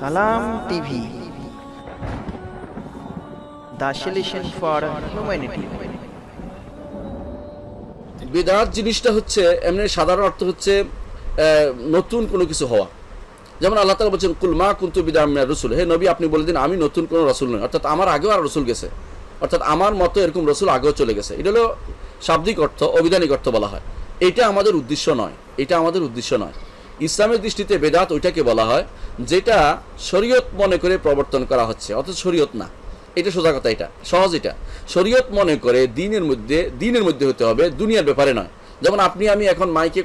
সালাম TV. The for humanity. বেদাত জিনিসটা হচ্ছে, এমনি সাধারণ অর্থ হচ্ছে নতুন কোনো কিছু হওয়া। যেমন আল্লাহ তালা বলছেন কুলমা কুন্তু বিদা রসুল। হে নবী, আপনি বলে দিন, আমি নতুন কোনো রসুল নই। অর্থাৎ আমার আগেও আর রসুল গেছে। অর্থাৎ আমার মতো এরকম রসুল আগেও চলে গেছে। এটা হলো শাব্দিক অর্থ, অবিধানিক অর্থ বলা হয়। এটা আমাদের উদ্দেশ্য নয়। এটা আমাদের উদ্দেশ্য নয়। ইসলামের দৃষ্টিতে বেদাত ওইটাকে বলা হয়, যেটা শরীয়ত মনে করে প্রবর্তন করা হচ্ছে। অথচ শরীয়ত না। এটা সোজা কথা এটা। সহজ এটা। শরীয়ত মনে করে দিনের মধ্যে দিনের মধ্যে হতে হবে, দুনিয়ার ব্যাপারে নয়। যেমন আপনি, আমি এখন মাইকে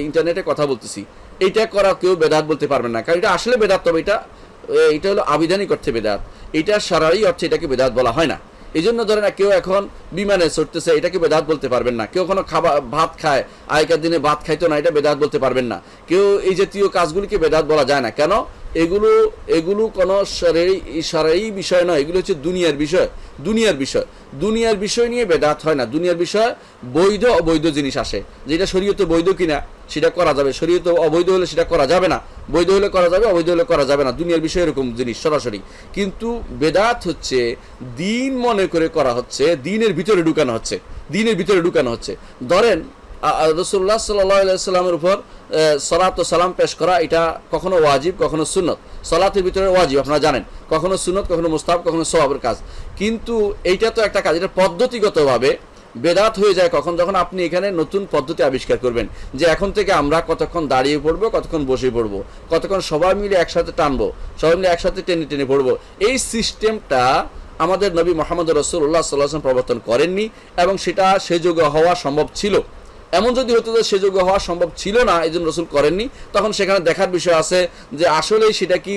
ইন্টারনেটে কথা বলতেছি। এটা করা কেউ বেদাত বলতে পারবেন না। কারণ এটা আসলে বেদাত, তবে এটা এটা হলো আবিধানিক অর্থে বেদাত। এটা সারাই অর্থে এটাকে বেদাত বলা হয় না। এই জন্য ধরে না, কেউ এখন বিমানে চড়তেছে এটাকে বেদাত বলতে পারবেন না। কেউ কোনো খাবার, ভাত খায়, আগেকার দিনে ভাত খাইতো না, এটা বেদাত বলতে পারবেন না। কেউ এই জাতীয় কাজগুলিকে বেদাত বলা যায় না। কেন? এগুলো এগুলো কোনো সারাই বিষয় নয়। এগুলো হচ্ছে দুনিয়ার বিষয় দুনিয়ার বিষয়। দুনিয়ার বিষয় নিয়ে বেদাত হয় না। দুনিয়ার বিষয় বৈধ, অবৈধ জিনিস আসে। যেটা শরীয়তে বৈধ কিনা, সেটা করা যাবে। শরীয়তে অবৈধ হলে সেটা করা যাবে না। বৈধ হলে করা যাবে, অবৈধ হলে করা যাবে না। দুনিয়ার বিষয় এরকম জিনিস সরাসরি। কিন্তু বেদাত হচ্ছে, দিন মনে করে করা হচ্ছে, দিনের ভিতরে ঢুকানো হচ্ছে। দিনের ভিতরে ঢুকানো হচ্ছে। ধরেন রসুল্লাহ সাল্লামের উপর সলাত ও সালাম পেশ করা, এটা কখনো ওয়াজিব, কখনো সুনত সলাতের ভিতরে ওয়াজিব, আপনারা জানেন। কখনো সুনত কখনো মুস্তাব কখনো সোয়াবের কাজ। কিন্তু এইটা তো একটা কাজ, এটা পদ্ধতিগতভাবে বেদাত হয়ে যায় কখন, যখন আপনি এখানে নতুন পদ্ধতি আবিষ্কার করবেন। যে এখন থেকে আমরা কতক্ষণ দাঁড়িয়ে পড়ব, কতক্ষণ বসে পড়ব, কতক্ষণ সবাই মিলে একসাথে টানবো, সবাই মিলে একসাথে টেনে টেনে পড়ব, এই সিস্টেমটা আমাদের নবী মোহাম্মদ রসুল্লাহ সাল্লাম প্রবর্তন করেননি এবং সেটা সে যুগে হওয়া সম্ভব ছিল। এমন যদি হতো সে যোগ্য হওয়া সম্ভব ছিল না, এই জন্য রসুল করেননি, তখন সেখানে দেখার বিষয় আছে যে আসলে সেটা কি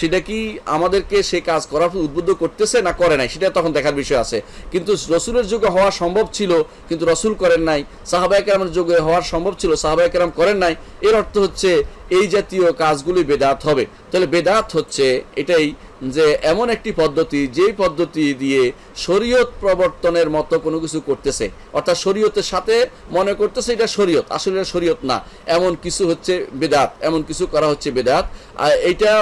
সেটা কি আমাদেরকে সে কাজ করার উদ্বুদ্ধ করতেছে না করে নাই? সেটা তখন দেখার বিষয় আছে। কিন্তু রসুলের যুগে হওয়া সম্ভব ছিল, কিন্তু রসুল করেন নাই। সাহাবাই কেরামের যুগে হওয়ার সম্ভব ছিল সাহাবাই কেরাম করেন নাই। এর অর্থ হচ্ছে, এই জাতীয় কাজগুলি বেদাত হবে। তাহলে বেদাত হচ্ছে, এটাই যে এমন একটি পদ্ধতি, যেই পদ্ধতি দিয়ে শরীয়ত প্রবর্তনের মতো কোনো কিছু করতেছে, অর্থাৎ শরীয়তের সাথে মনে করতেছে এটা শরীয়ত, আসলে শরীয়ত না। এমন কিছু হচ্ছে বেদাত, এমন কিছু করা হচ্ছে বেদাত, আর এটা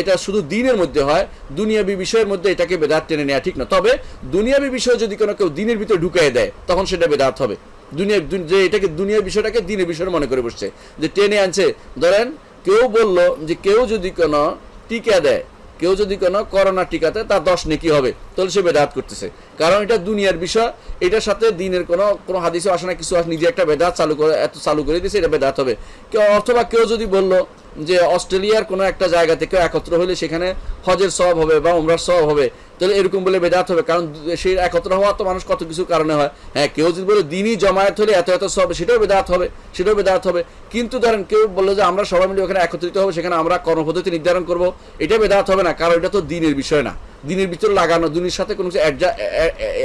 এটা শুধু দিনের মধ্যে হয়, দুনিয়াবি বিষয়ের মধ্যে এটাকে বেদাত টেনে নেওয়া ঠিক না। তবে দুনিয়াবি বিষয় যদি কোনো কেউ দিনের ভিতরে ঢুকাই দেয়, তখন সেটা বেদাত হবে। দুনিয়া যে এটাকে দুনিয়ার বিষয়টাকে দিনের বিষয় মনে করে বসছে, যে টেনে আনছে। ধরেন, কেউ বলল যে কেউ যদি কোনো টিকা দেয় কেউ যদি কোনো করোনা টিকাতে তার দশ নেকি হবে? তাহলে সে বেদাত করতেছে। কারণ এটা দুনিয়ার বিষয়, এটার সাথে দিনের কোনো কোনো হাদিসে আসে না, কিছু আস নিজে একটা বেদাত চালু করে, এত চালু করে দিয়েছে, এটা বেদাত হবে। কেউ, অথবা কেউ যদি বলল যে অস্ট্রেলিয়ার কোনো একটা জায়গা থেকে একত্র হলে সেখানে হজের সব হবে বা উমরার সব হবে তাহলে এরকম বলে বেদাত হবে, কারণ সেই একত্র হওয়া তো মানুষ কত কিছু কারণে হয়। হ্যাঁ কেউ যদি বলে দিনই জমায়েত হলে এত এত সব, সেটাও বেদাত হবে, সেটাও বেদাত হবে। কিন্তু ধরেন কেউ বলল যে আমরা সবাই মিলে ওখানে একত্রিত হবে, সেখানে আমরা কর্মপদ্ধতি নির্ধারণ করব, এটা বেদাত হবে না, কারণ এটা তো দিনের বিষয় না। দিনের ভিতরে লাগানো দিনের সাথে কোনো কিছু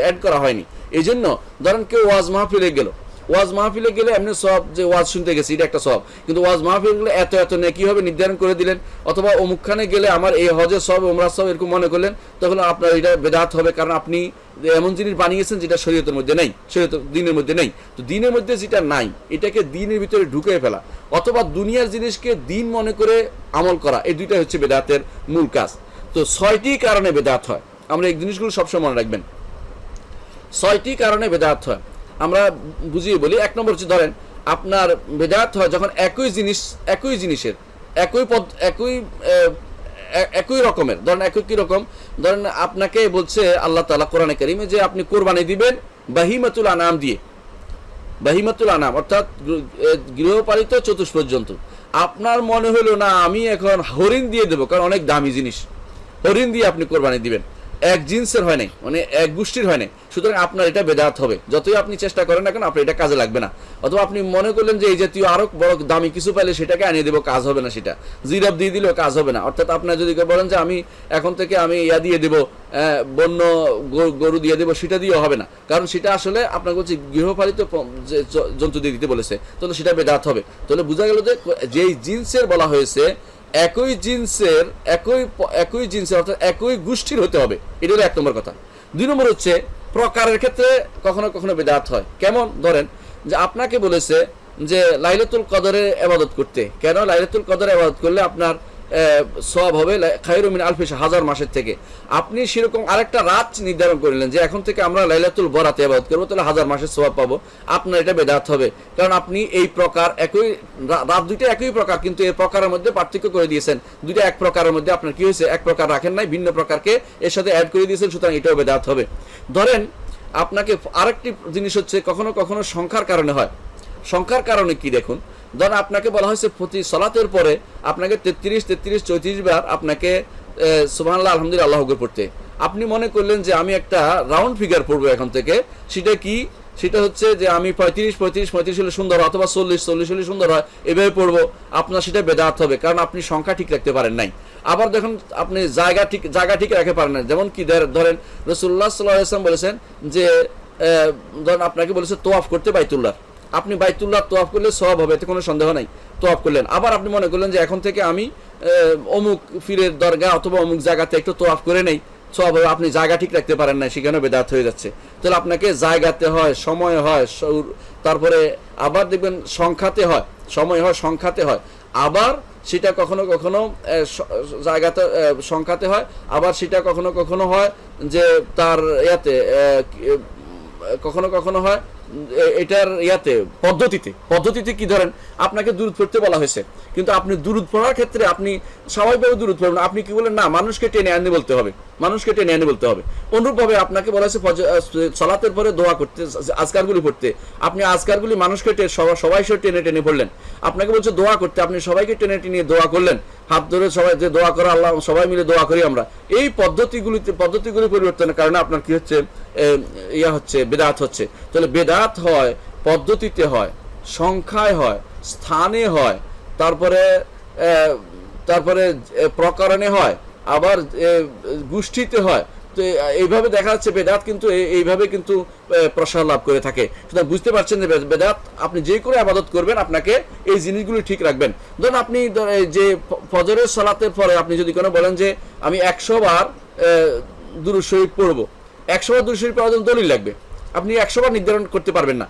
অ্যাড করা হয়নি। এই জন্য ধরেন কেউ ওয়াজ মাহফিলে গেল ওয়াজ মাহফিলে গেলে এমনি সব যে ওয়াজ শুনতে গেছি, এটা একটা সব। কিন্তু ওয়াজ মাহফিল গেলে এত এত নেই কীভাবে নির্ধারণ করে দিলেন। অথবা অমুকখানে গেলে আমার এই হজের সব ওমরা সব এরকম মনে করলেন, তখন আপনার এটা বেদাত হবে, কারণ আপনি এমন জিনিস বানিয়েছেন যেটা শরীয়তের মধ্যে নেই শরীয়ত দিনের মধ্যে নেই। তো দিনের মধ্যে যেটা নাই, এটাকে দিনের ভিতরে ঢুকে ফেলা। অথবা দুনিয়ার জিনিসকে দিন মনে করে আমল করা, এই দুইটা হচ্ছে বেদাতের মূল কাজ। তো ছয়টি কারণে বেদাত হয়। আমরা এই জিনিসগুলো সবসময় মনে রাখবেন। ছয়টি কারণে বেদাত হয়। আমরা বুঝিয়ে বলি, এক নম্বর হচ্ছে ধরেন, আপনার বেদাত হয় যখন একই জিনিস, একই জিনিসের, একই পদ, একই একই রকমের, ধরেন একই কি রকম? ধরেন আপনাকে বলছে আল্লাহ তালা কোরআনে কারিমে যে আপনি কোরবানি দিবেন বাহিমাতুল আনাম দিয়ে। বাহিমাতুল আনাম অর্থাৎ গৃহপালিত চতুষ্পদ জন্তু আপনার মনে হলো না আমি এখন হরিণ দিয়ে দেবো, কারণ অনেক দামি জিনিস। হরিণ দিয়ে আপনি কোরবানি দিবেন। এক জিন্সের হয় নাই মানে এক গোষ্ঠীর হয় নাই। সুতরাং আপনার এটা বেদাত হবে। যতই আপনি চেষ্টা করেন না কেন, আপনার এটা কাজে লাগবে না। অথবা আপনি মনে করলেন যে এই জাতীয় আরও বড় দামি কিছু পাইলে সেটাকে আনিয়ে দেবো, কাজ হবে না সেটা। জিরাপ দিয়ে দিলেও কাজ হবে না। অর্থাৎ আপনার যদি বলেন যে আমি এখন থেকে আমি ইয়া দিয়ে দেবো বন্য গরু- দিয়ে দেবো, সেটা দিয়েও হবে না। কারণ সেটা আসলে আপনাকে বলছি, গৃহপালিত জন্তু দিয়ে দিতে বলেছে। তাহলে সেটা বেদাত হবে। তাহলে বোঝা গেল যে, যেই জিন্সের বলা হয়েছে একই জিন্সের, একই একই জিন্সের অর্থাৎ একই গোষ্ঠীর হতে হবে। এটা হলো এক নম্বর কথা। দুই নম্বর হচ্ছে, প্রকারের ক্ষেত্রে কখনো কখনো বেদাত হয়। কেমন? ধরেন যে আপনাকে বলেছে যে লাইলাতুল কদরে আবাদত করতে। কেন? লাইলাতুল কদরে আবাদত করলে আপনার সব হবে খাইরুমিন আলফিস হাজার মাসের থেকে। আপনি সেরকম আরেকটা রাত নির্ধারণ করলেন যে এখন থেকে আমরা লাইলাতুল বরাতে আবাদ করব, তাহলে হাজার মাসের সোয়াব পাবো। আপনার এটা বেদাত হবে। কারণ আপনি এই প্রকার একই রাত দুইটা একই প্রকার, কিন্তু এই প্রকারের মধ্যে পার্থক্য করে দিয়েছেন। দুইটা এক প্রকারের মধ্যে আপনার কি হয়েছে? এক প্রকার রাখেন নাই, ভিন্ন প্রকারকে এর সাথে অ্যাড করে দিয়েছেন, সুতরাং এটাও বেদাত হবে। ধরেন, আপনাকে আরেকটি জিনিস হচ্ছে, কখনো কখনো সংখ্যার কারণে হয়। সংখ্যার কারণে কি দেখুন ধরেন আপনাকে বলা হয়েছে প্রতি সলাতের পরে আপনাকে তেত্রিশ তেত্রিশ, চৌত্রিশ বার আপনাকে সুবহানাল্লাহ, আলহামদুলিল্লাহ, আল্লাহ আকবর পড়তে। আপনি মনে করলেন যে আমি একটা রাউন্ড ফিগার পড়ব এখন থেকে, সেটা কি? সেটা হচ্ছে যে আমি পঁয়ত্রিশ পঁয়ত্রিশ পঁয়ত্রিশ হলে সুন্দর হয় অথবা চল্লিশ চল্লিশ হলে সুন্দর হয়, এভাবে পড়ব। আপনার সেটা বেদাত হবে, কারণ আপনি সংখ্যা ঠিক রাখতে পারেন নাই। আবার দেখুন, আপনি জায়গা ঠিক জায়গা ঠিক রাখতে পারেন না যেমন কি, ধর- ধরেন রসুল্লাহ সাল্লাহ ইসলাম বলেছেন যে ধরেন আপনাকে বলেছে তোয়াফ করতে বাইতুল্লাহ। আপনি বাইতুল্লাহ তোয়াফ করলে সব হবে, এতে কোনো সন্দেহ নাই। তোয়াফ করলেন। আবার আপনি মনে করলেন যে এখন থেকে আমি অমুক ফিরের দরগা অথবা অমুক জায়গাতে একটু তোয়াফ করে নেই সব আপনি জায়গা ঠিক রাখতে পারেন না সেখানে বেদাত হয়ে যাচ্ছে। তাহলে আপনাকে জায়গাতে হয়, সময় হয় তারপরে আবার দেখবেন সংখ্যাতে হয়, সময় হয়, সংখ্যাতে হয়। আবার সেটা কখনো কখনো জায়গাতে সংখ্যাতে হয়। আবার সেটা কখনো কখনো হয় যে তার ইয়াতে কখনো কখনো হয় এটার ইয়াতে, পদ্ধতিতে পদ্ধতিতে কি ধরেন, আপনাকে দূরত পড়তে বলা হয়েছে, কিন্তু আপনি দূরত পড়ার ক্ষেত্রে আপনি স্বাভাবিকভাবে দূরত পড়বেন আপনি কি বলেন, না, মানুষকে টেনে আনতে বলতে হবে, মানুষকে টেনে আনতে বলতে হবে। অনুরূপভাবে আপনাকে বলা হয়েছে সলাতের পরে দোয়া করতে আজকারগুলি পড়তে। আপনি আজকারগুলি মানুষকে সবাই সবাই টেনে টেনে পড়লেন। আপনাকে বলছে দোয়া করতে, আপনি সবাইকে টেনে টেনে দোয়া করলেন। হাত ধরে সবাই যে দোয়া করা, আল্লাহ, সবাই মিলে দোয়া করি আমরা। এই পদ্ধতিগুলিতে পদ্ধতিগুলি পরিবর্তনের কারণে আপনার কি হচ্ছে ইয়া হচ্ছে, বেদাত হচ্ছে। তাহলে বেদাত হয়, পদ্ধতিতে হয়, সংখ্যায় হয়, স্থানে হয়, তারপরে তারপরে প্রকরণে হয়, আবার গোষ্ঠীতে হয়। এইভাবে দেখা যাচ্ছে বেদাত কিন্তু এইভাবে কিন্তু প্রসার লাভ করে থাকে। সুতরাং বুঝতে পারছেন যে বেদাত, আপনি যে করে আবাদত করবেন, আপনাকে এই জিনিসগুলি ঠিক রাখবেন। ধরুন আপনি যে ফজরের সালাতের পরে আপনি যদি কোনো বলেন যে, আমি একশো বার দুরু শরীফ পড়ব, একশো বার দুরু শরীফ পড়ার জন্য দলিল লাগবে। আপনি একশো বার নির্ধারণ করতে পারবেন না।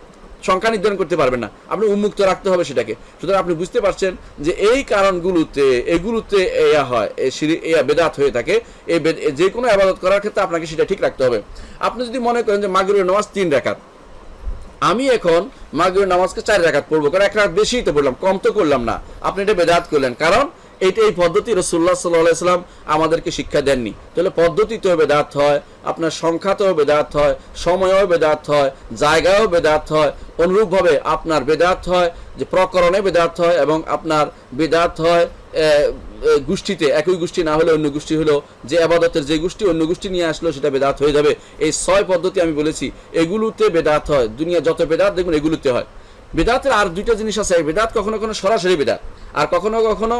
সংখ্যা নির্ধারণ করতে পারবেন না। আপনি উন্মুক্ত রাখতে হবে সেটাকে। সুতরাং আপনি বুঝতে পারছেন যে এই কারণগুলোতে, এগুলোতে এয়া হয় এয়া বেদাত হয়ে থাকে। এই যে কোনো আবাদত করার ক্ষেত্রে আপনাকে সেটা ঠিক রাখতে হবে। আপনি যদি মনে করেন যে মাগরিবের নামাজ তিন রাকাত, আমি এখন মাগরিবের নামাজকে চার রাকাত পড়ব, কারণ এক রাত বেশিই তো পড়লাম, কম তো করলাম না। আপনি এটা বেদাত করলেন। কারণ এইটা এই পদ্ধতি রসুল্লাহ সাল্লাহ সাল্লাম আমাদেরকে শিক্ষা দেননি। তাহলে পদ্ধতিতেও বেদাত হয়, আপনার সংখ্যাতেও বেদাত হয়, সময়েও বেদাত হয়, জায়গায়ও বেদাত হয়, অনুরূপভাবে আপনার বেদাত হয়, যে প্রকরণে বেদাত হয় এবং আপনার বেদাত হয় গোষ্ঠীতে, একই গোষ্ঠী না হলে অন্য গোষ্ঠী হলো, যে আবাদতের যে গোষ্ঠী অন্য গোষ্ঠী নিয়ে আসলো সেটা বেদাত হয়ে যাবে। এই ছয় পদ্ধতি আমি বলেছি, এগুলোতে বেদাত হয়, দুনিয়া যত বেদাত দেখুন এগুলোতে হয়। বেদাতের আর দুইটা জিনিস আছে বেদাত কখনো কখনো সরাসরি বেদাত, আর কখনো কখনো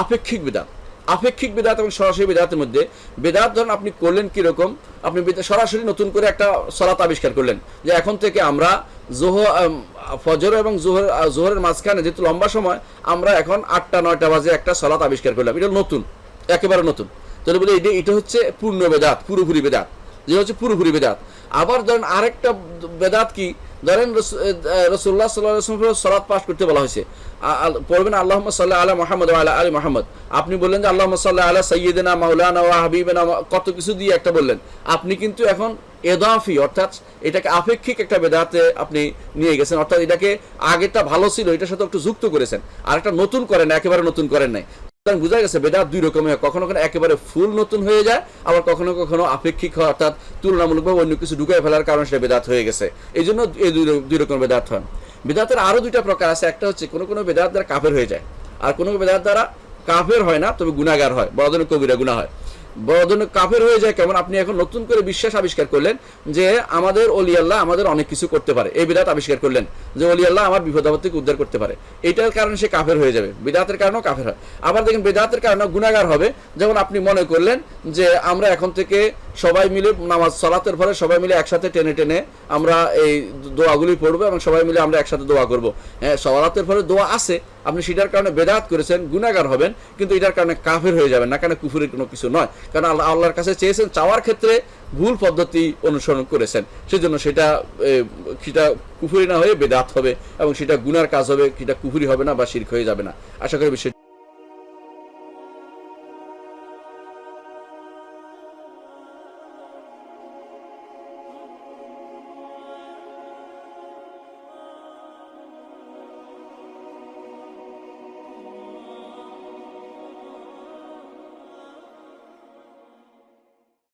আপেক্ষিক বেদাত। আপেক্ষিক বেদাত এবং সরাসরি বেদাতের মধ্যে, বেদাত ধরুন আপনি করলেন কীরকম, আপনি সরাসরি নতুন করে একটা সলাত আবিষ্কার করলেন। যে এখন থেকে আমরা জোহ ফজর এবং জোহর জোহরের মাঝখানে যেহেতু লম্বা সময়, আমরা এখন আটটা, নয়টা বাজে একটা সলাত আবিষ্কার করলাম। এটা নতুন, একেবারে নতুন। তাহলে বলে, এটা এটা হচ্ছে পূর্ণ বেদাত, পুরোপুরি বেদাত। যে হচ্ছে পুরোপুরি বেদাত। আবার ধরেন আরেকটা বেদাত কি? ধরেন রসুল্লাহ সাল্লাহ সলাৎ পাঠ করতে বলা হয়েছে। পড়বেন আল্লাহ সাল্লাহ আলা মোহাম্মদ আল্লাহ আলী মোহাম্মদ। আপনি বললেন যে আল্লাহ সাল্লাহ আলা সৈয়দিনা মাউলানা ওয়া হাবিবেনা কত কিছু দিয়ে একটা বললেন। আপনি কিন্তু এখন এদাফি, অর্থাৎ এটাকে আপেক্ষিক একটা বেদাতে আপনি নিয়ে গেছেন। অর্থাৎ এটাকে আগেরটা ভালো ছিল, এটার সাথে একটু যুক্ত করেছেন। আর একটা নতুন করেন, একেবারে নতুন করেন নাই। সুতরাং বোঝা গেছে বেদাত দুই রকমের হয়। কখনো কখনো একেবারে ফুল নতুন হয়ে যায়, আবার কখনো কখনো আপেক্ষিক হয়, অর্থাৎ তুলনামূলকভাবে অন্য কিছু ঢুকে ফেলার কারণে সেটা বেদাত হয়ে গেছে। এই জন্য এই দুই রকম বেদাত হন বেদাতের আরও দুইটা প্রকার আছে। একটা হচ্ছে কোনো কোনো বেদাত দ্বারা কাফের হয়ে যায়, আর কোনো বেদাত দ্বারা কাফের হয় না, তবে গুণাগার হয়, বড় ধরনের কবিরা গুণা হয়। বড় কাফের হয়ে যায় কেমন? আপনি এখন নতুন করে বিশ্বাস আবিষ্কার করলেন যে আমাদের অলি আল্লাহ আমাদের অনেক কিছু করতে পারে। এই বিদাত আবিষ্কার করলেন যে অলি আল্লাহ আমার বিপদ আপদ থেকে উদ্ধার করতে পারে। এটার কারণে সে কাফের হয়ে যাবে। বিদাতের কারণেও কাফের হয়। আবার দেখেন বেদাতের কারণে গুণাগার হবে। যেমন আপনি মনে করলেন যে আমরা এখন থেকে সবাই মিলে নামাজ, সলাতের পরে সবাই মিলে একসাথে টেনে টেনে আমরা এই দোয়াগুলি পড়ব এবং সবাই মিলে আমরা একসাথে দোয়া করব। হ্যাঁ সলাতের পরে দোয়া আছে, আপনি সেটার কারণে বেদাত করেছেন গুণাগার হবেন, কিন্তু এটার কারণে কাফের হয়ে যাবেন না, কারণ কুফুরের কোনো কিছু নয়। কারণ আল্লাহ, আল্লাহর কাছে চেয়েছেন চাওয়ার ক্ষেত্রে ভুল পদ্ধতি অনুসরণ করেছেন। সেজন্য সেটা সেটা কুফুরি না হয়ে বেদাত হবে এবং সেটা গুনার কাজ হবে, সেটা কুফুরি হবে না বা শির্ক হয়ে যাবে না। আশা করি বিষয়টি